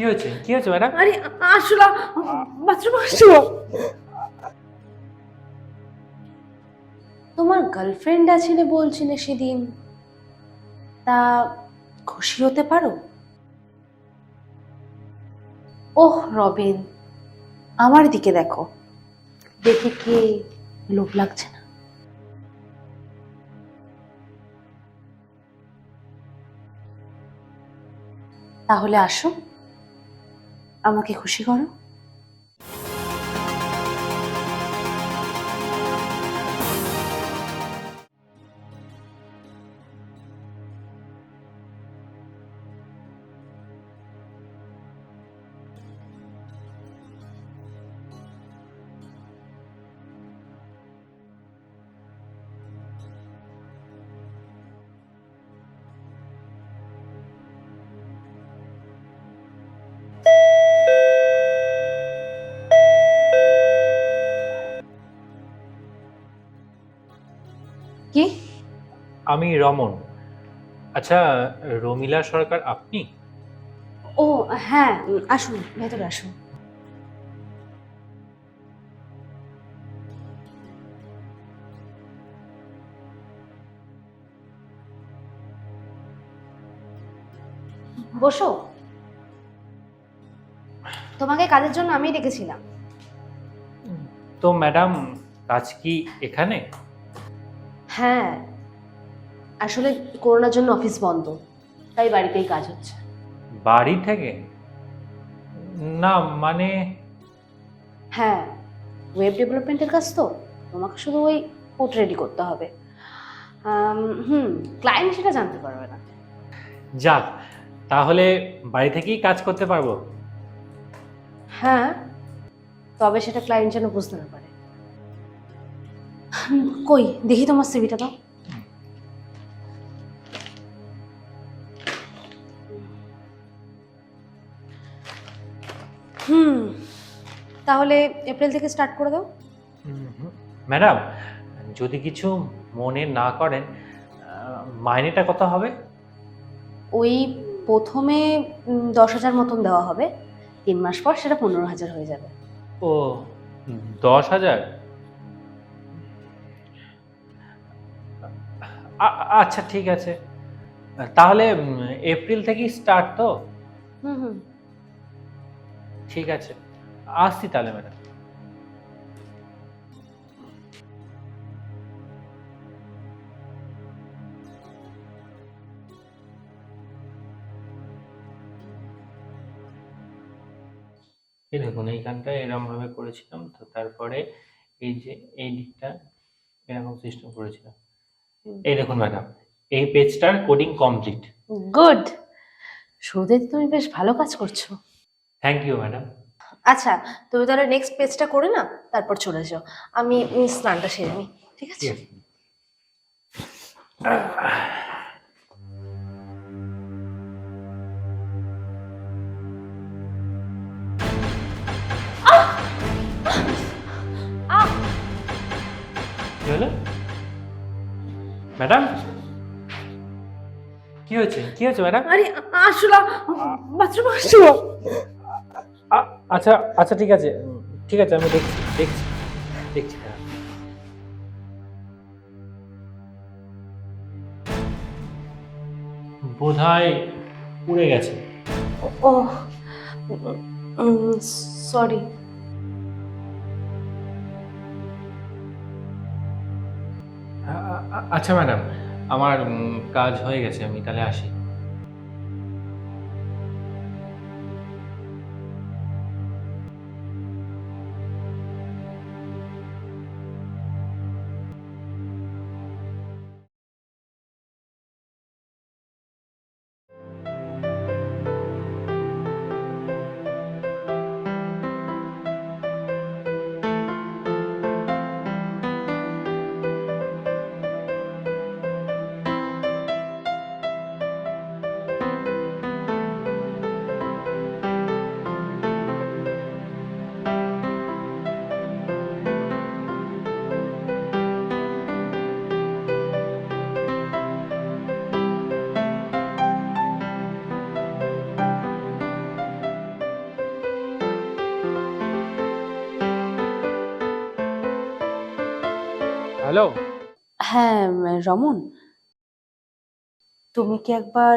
কি হয়েছে? কি হয়েছে ম্যাডাম আরে আসলা বাথরুম আসো তোমার গার্লফ্রেন্ড আছিলে বলছিলে সেদিন। তা খুশি হতে পারো? ওহ রবিন আমার দিকে দেখো। দেখে কি লোভ লাগছে না? তাহলে আসো। আমাকে খুশি করো। আমি রমন। আচ্ছা রমিলা সরকার আপনি? ও হ্যাঁ আসুন ভেতরে আসুন। বসো। তোমাকে কাজের জন্য আমি ডেকেছিলাম। তো ম্যাডাম কাজ কি এখানে? হ্যাঁ আসলে করোনার জন্য অফিস বন্ধ তাই বাড়িতেই কাজ হচ্ছে। বাড়ি থেকে? না মানে হ্যাঁ ওয়েব ডেভেলপমেন্টের কাজ তো তোমাকে শুধু ওই কোড রেডি করতে হবে। হুম ক্লায়েন্ট সেটা জানতে পারবে না। যাক তাহলে বাড়ি থেকেই কাজ করতে পারব? হ্যাঁ তবে সেটা ক্লায়েন্ট যেন বুঝতে না পারে। কই দেখি তোমার সিভিটা দাও। তাহলে এপ্রিল থেকে স্টার্ট করে দাও। ম্যাডাম যদি কিছু মনে না করেন মাইনেটা কত হবে? ওই প্রথমে দশ হাজার মতন দেওয়া হবে। তিন মাস পর সেটা পনেরো হাজার হয়ে যাবে। ও দশ হাজার? আচ্ছা ঠিক আছে। তাহলে এপ্রিল থেকেই স্টার্ট তো? হুম হুম। ঠিক আছে। আসছি তাহলে ম্যাডাম এই দেখুন এইখানটা এরকম ভাবে করেছিলাম তো তারপরে এই যে এই দিকটা এরকম সিস্টেম করেছিলাম। এই দেখুন ম্যাডাম এই পেজটার কোডিং কমপ্লিট গুড শুরুতে তুমি বেশ ভালো কাজ করছ। থ্যাংক ইউ ম্যাডাম আচ্ছা তুমি তাহলে নেক্সট পেজটা করে না তারপর চলে যাও। আমি স্নানটা সেরে নিই ঠিক আছে? ম্যাডাম? কি হয়েছে? কি হয়েছে ম্যাডাম? আরে আসলা বাথরুম আসো আচ্ছা আচ্ছা ঠিক আছে। ঠিক আছে আমি দেখছি দেখছি দেখছি হ্যাঁ। বোধহয় পুড়ে গেছে। ও সরি। আচ্ছা ম্যাডাম আমার কাজ হয়ে গেছে আমি তাহলে আসি। হ্যালো? হ্যাঁ রমন। তুমি কি একবার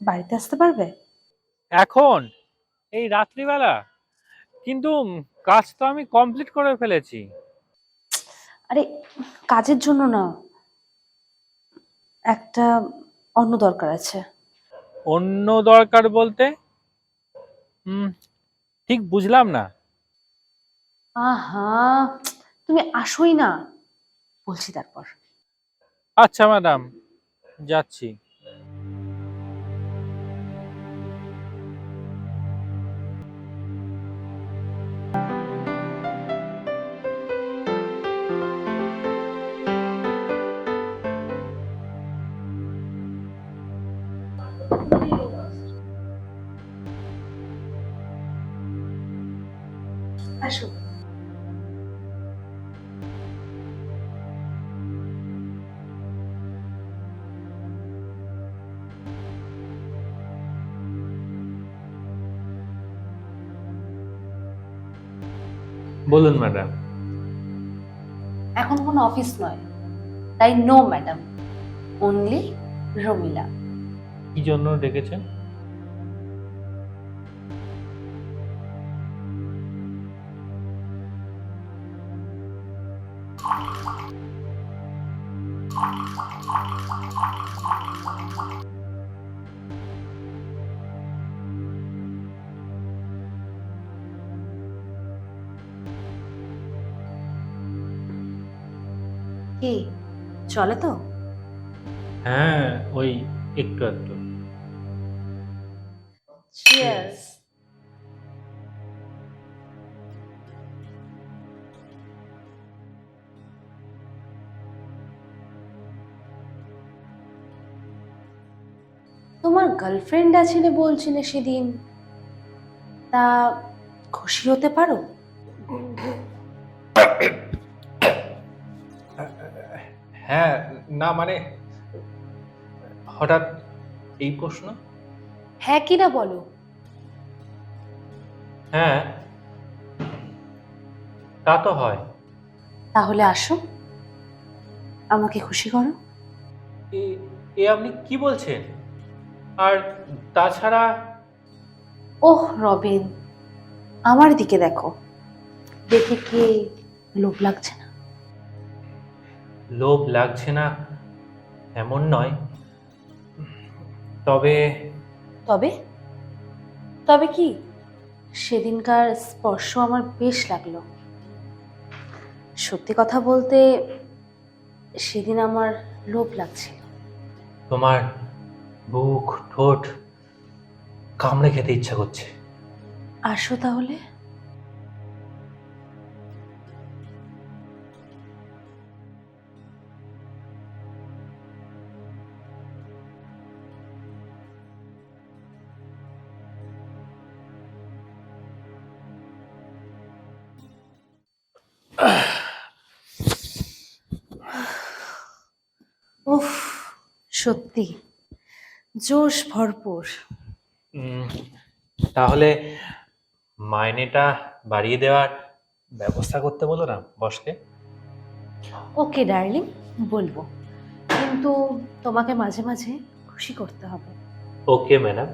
বাড়িতে আসতে পারবে? এখন? এই রাত্রিবেলা? কিন্তু কাজ তো আমি কমপ্লিট করে ফেলেছি। আরে কাজের জন্য না। একটা অন্য দরকার আছে। অন্য দরকার বলতে? হুম ঠিক বুঝলাম না। আহা তুমি আসোই না। বলছি তারপর। আচ্ছা ম্যাডাম যাচ্ছি। আসো বলুন ম্যাডাম এখন কোনো অফিস নয়। তাই নো ম্যাডাম অনলি রমিলা কি জন্য ডেকেছেন? কি? চলে তো। হ্যাঁ ওই একটু একটু চিয়ার্স তোমার গার্লফ্রেন্ড আছে বলছিলে সেদিন। তা খুশি হতে পারো? হ্যাঁ না মানে হঠাৎ এই প্রশ্ন? হ্যাঁ কি না বলো? হ্যাঁ তা তো হয়। তাহলে আসো। আমাকে খুশি করো। এ- এ আপনি কি বলছেন? আর তাছাড়া ওহ রবিন আমার দিকে দেখো। দেখে কি লোভ লাগছে না? লোভ লাগছে না এমন নয়। তবে তবে? তবে কি? সেদিনকার স্পর্শ আমার বেশ লাগল। সত্যি কথা বলতে সেদিন আমার লোভ লাগছিল। তোমার বুক ঠোঁট কামড়ে খেতে ইচ্ছা করছে। আসো তাহলে। সত্যি। জোশ ভরপুর। তাহলে মাইনেটা বাড়িয়ে দেওয়ার ব্যবস্থা করতে বলো না বসকে? ওকে ডার্লিং বলব। কিন্তু তোমাকে মাঝে মাঝে খুশি করতে হবে। Okay madam.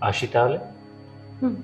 আসি তাহলে। হুম।